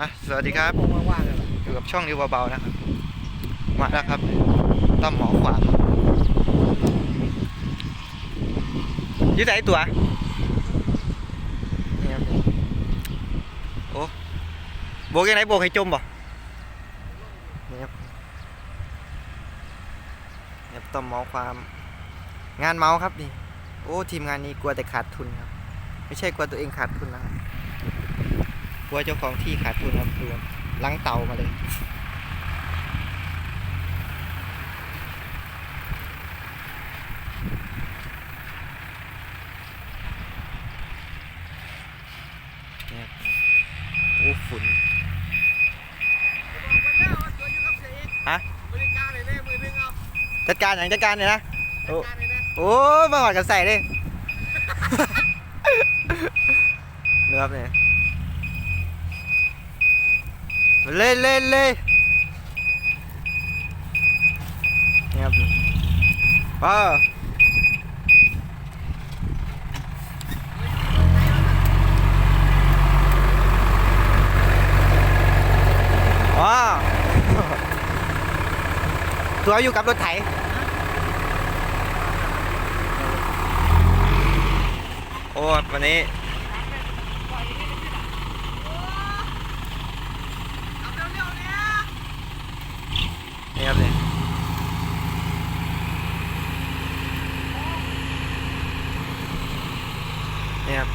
อะสวัสดีครับคงว่างๆกันเหรออยู่กับช่องนิวเบาๆนะครับ มาแล้วครับต้อมหมอขวางอยืดไหนตัวนี่ครับโอ้โบกยังไงโบกให้จมบ่นี่ครับนี่ครับต้อมหมอความงานเมาครับนี่โอ้ทีมงานนี้กลัวแต่ขาดทุนครับ ไม่ใช่กลัวตัวเองขาดทุนนะครับก ลัวเจ้าของที่ขาดทุนครับคือลังเตามาเลยเนี่ยโอ้ฝุ่นฮะบริการเลยเนี่ยมือนึงเอาจัดการอย่างจัดการเนี่ยนะ โอ้การเลยนะโอ้มาหอดกันใส่เลยเนื้อครับเนี่ย เล่เล่เลยนี่ครับว้าว้าตัวอยู่กับรถไถโอ้วันนี้ เอาเร็วๆเนี่ย นี่ครับนี่นี่ครับ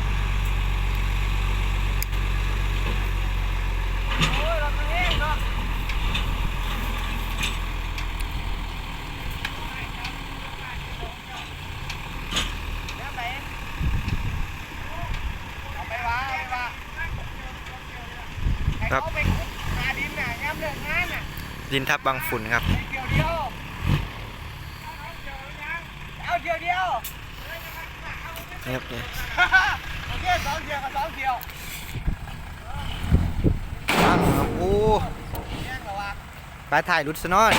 โอ้ยเราตัวเองเนาะแล้วไปเอาไปวางเอาไปวางให้เขาไปขุดหาดินน่ะย้ำเรื่องงานน่ะ ดินทับบางฝุ่นครับเดียวเดียวเอาเดียวเดียวนี่ครับนี่โอเคสองเดียวกับสองเดียวอ้าวครับโอ้แย่งเหรอวะปลาถ่ายรุดซะหน้อย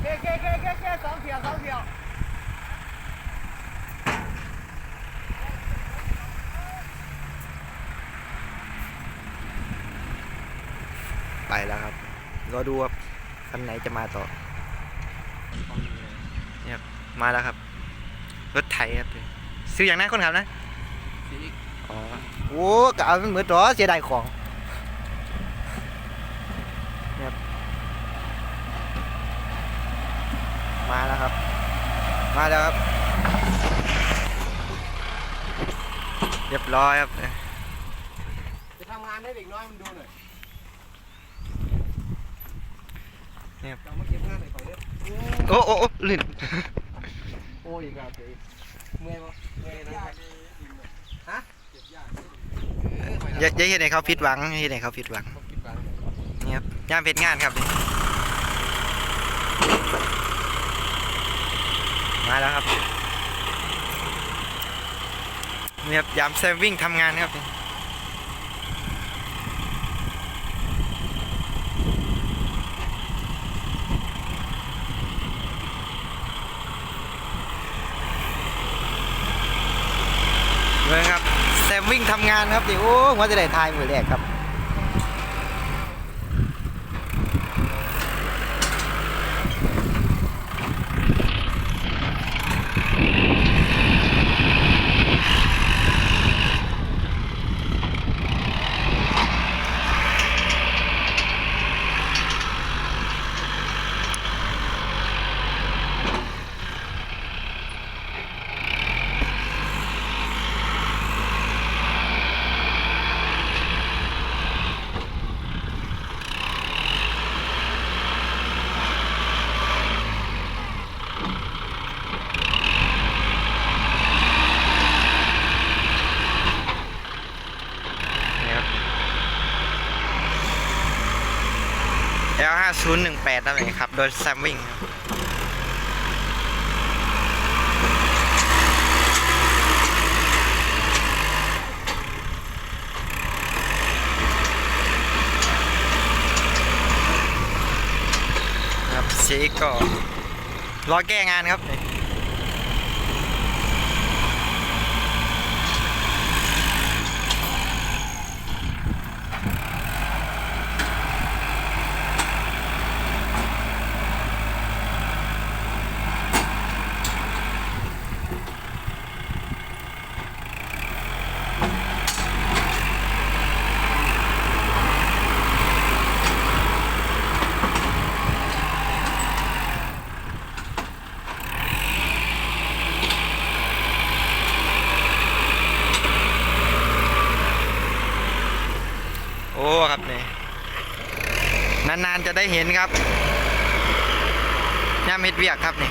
เคเคเคเคเคสองเดียวสองเดียว ไป แล้วครับรอดูว่าคันไหนจะมาต่อเนี่ยครับมาแล้วครับ รถไถครับซื้ออย่างนั้นคนขับนะอ๋อโอ้กะเอามันเหมือนตัวเสียดายของเนี่ยครับมาแล้วครับ มาแล้วครับ เรียบร้อยครับจะทำงานให้เด็กน้อยมันดูหน่อย เนี่ยเรามาเก็บงานหน่อยก่อนเนี่ยโอ้โอ้โอ้ลื่นโอ้ยอีกแล้วเจ๊เมื่อยปะเมื่อยนะฮะเก็บยากอย่าอย่าเห็นให้เขาผิดหวังอย่าเห็นให้เขาผิดหวังต้องคิดบ้างนี่ครับย่ามเพชรงานครับนี่มาแล้วครับนี่ครับยามแซมวิ่งทำงานครับนี่เลยครับแซมวิ่ งานครับนี่โอ้ว่าจะได้ทายมือแรกครับ 9018นั่นเองครับ โดยแซมวิ่งครับสีก็รอแก้งานครับ อ้ครับนี่นานๆจะได้เห็นครับย่ามเห็ดเวียกครับนี่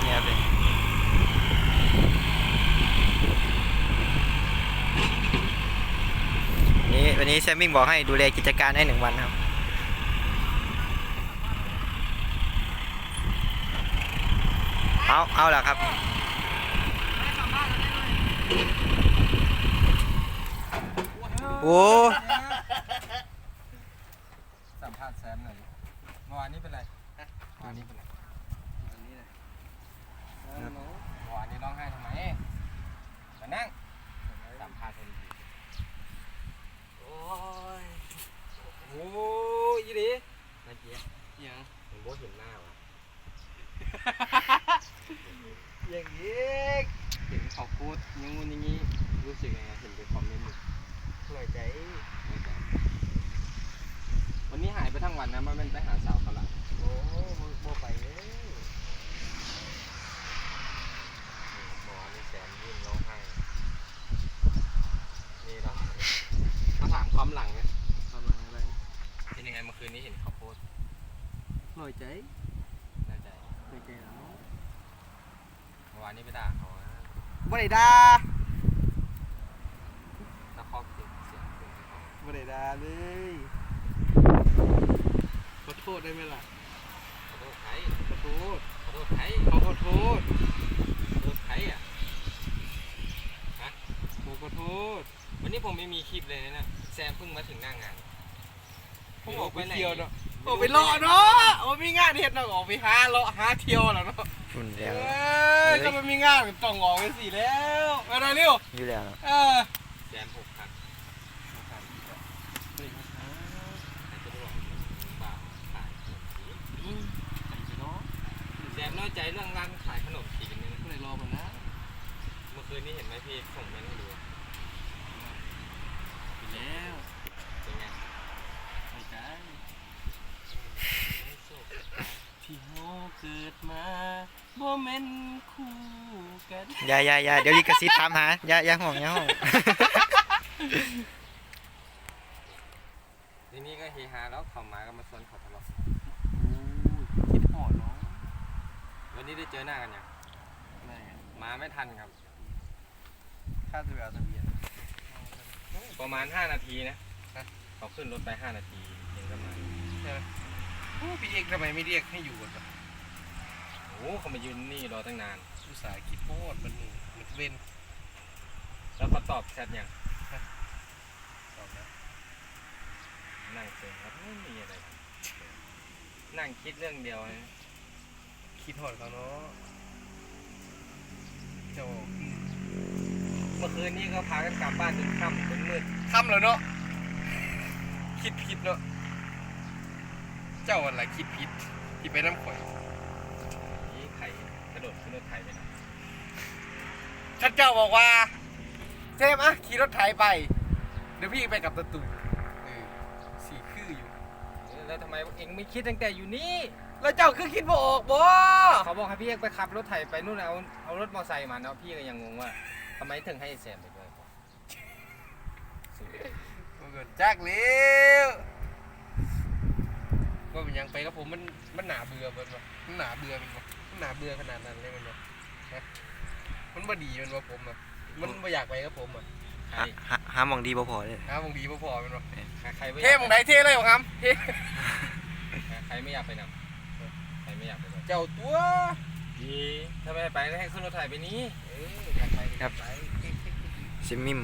เงียบเลยนี่วันนี้ แซมมิ่งบอกให้ดูแลกิจการให้หนึ่งวันครับเอาเอาล่ะครับโอ้สัมภาษณ์แซมหน่อยเมื่อวานนี้เป็นไรเมื่อวานนี้เป็นไรวันนี้นะเมื่อวานนี้ร้องไห้ทำไมมานั่งสัมภาษณ์คนดีโอ้ ยโอ้ยยี่ดีนาเจียยังผมโบเห็นหน้าวะอย่างนี้เห็นเขาพูดอยังงู้นอย่างนี้รู้สึกไงเห็นไปคอมเมนต์หน่อยใจหน่อยใจวันนี้หายไปทั้งวันนะมันเป็นไปหาสาวเขาละโอ้โมไปเลยหมอนี่แสนยิ้มร้องไห้นี่เนาะมาถาม ความหลังนะประมาณอะไรเป็นยังไงเมื่อคืนนี้เห็นเขาโพสต์หน่อยใจน่าใจหน่อยใจแล้วเมื่อวานนี้ไปด่าเขานะบ่ได้ด่าแล้วเขาเสียงเสียงเสียงเขาบ่ได้ด่าเลยขอโทษได้ไหมล่ะขอโทษใครขอโทษขอโทษใครเขาขอโทษขอโทษใครอะผมขอโทษ วันนี้ผมไม่มีคลิปเลยนะแซมเพิ่งมาถึงหน้างาน ผมออกไปหน เที่ยวเนาะม่ออกไปเลาะเนาะโอ้มีงานเฮ็ดเนาะออกไปหาเลาะหาเที่ยวแล้วเนาะฝุ่นเอแล้ว อก็มันมีงานก็ต้องออกไปสิแล้วมาได้เร็วอยู่แล้วเนอะเออแซมหกพันใครจะบอกบาปขายขนมจีนอืมไปเนาะแซมน้อยใจเรื่องร้านขายขนมจีนนึงบ่ได้รอมันนะเมื่อคืนนี้เห็นไหมพี่ส่งเมนให้ดูไป แล้วเป็นไงหน่อยใจไม่สุกที่เฮาเกิดมาบ่แม่นคู่กันอย่าอย่าอย่าเดี๋ยวลิขสิทธิ์ถามหาอย่าอย่าห่วงอย่าห่วงทีนี้ก็เฮฮาแล้วเขามาก็มาชวนเขาทะเลาะคิดหอดเนาะวันนี้ได้เจอหน้ากันยังอะไรอะมาไม่ทันครับ ค่าตัวเอาทะเบียน ประมาณ5นาทีนะเขาขึ้นรถไป5นาทีเองก็มาโอ้พี่เอกทำไมไม่เรียกให้อยู่ก่อนวะโอ้เขามายืนนี่รอตั้งนานอุตส่าห์คิดโทษมันมันเว้นแล้วเขาตอบแชทยังตอบนะนั่งเซ็งครับไม่มีอะไรนั่งคิดเรื่องเดียวนะคิดหอดเขาเนาะเจ้าเมื่อคืนนี้ก็พากันกลับบ้านจนค่ำจนมืดทำแล้วเนาะคิดผิดเนาะเจ้าอะไรคิดผิดที่ไปน้ำข่อยนี่ไข่กระโดดขึ้นรถไถไปนะท่านเจ้าบอกว่าเจมส์อะขี่รถไถไปเดี๋ยวพี่ไปกับตะตุ่เออสี่คืออยู่ แล้วทำไมเองไม่คิดตั้งแต่อยู่นี่ แล้วเจ้าคือคิดบ่ออกบ่เขาบอกให้พี่เอกไปขับรถไถไปนู่นเอาเอารถมอเตอร์ไซค์มาเนาะพี่ก็ยังงงว่า ทำไมถึงให้แซมไปด้วยสุดมันเกิดจากเลี้ยวว่ามันยังไปกับผมมันมันหนาเบื่อมันวะมันหนาเบื่อมันวะมันหนาเบื่อขนาดนั้นเลยมันวะฮะมันบ่ดีมันวะผมอะมันบ่อยากไปกับผมอะใครหาหาหาหมองดีบ่พอเลยหาบางดีบ่พอมันวะใครไม่เท่มึงไหนเท่เลยบ่ครับเท่ใครไม่อยากไปนำใครไม่อยากไปด้วยเจ้าตัวดีถ้าไม่ไปให้ขึ้นรถไถไปนี้ เอออยากไปก็ ครับไปซิมมิม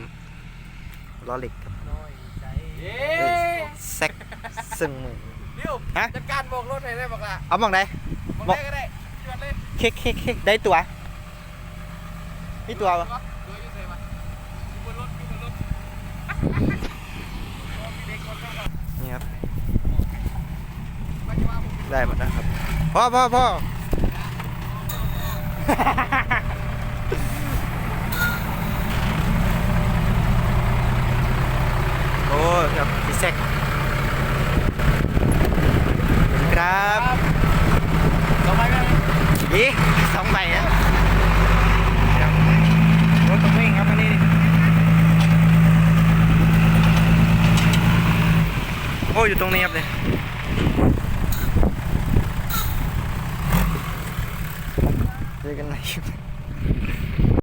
ล้อเหล็กครับน้อยใจเย้แซกซึ่งมือเดี๋ยวฮะจัดการโบกรถให้ได้บอกล่ะเอาหมองไหนบอกได้ก็ได้จวดเลยเค้กเค้กเค้กได้ตัวมีตัวปะตัวอยู่ไหนวะอยู่บนรถอยู่บนรถมีเด็กคนเข้ามานี่ครับไม่ใช่ว่าผมได้หมดนะครับพ่อพ่อพ่อ แซกครับสองใบไหมอีสองใบนะรถต้องวิ่งครับอันนี้โอ้อยู่ตรงนี้ครับเลย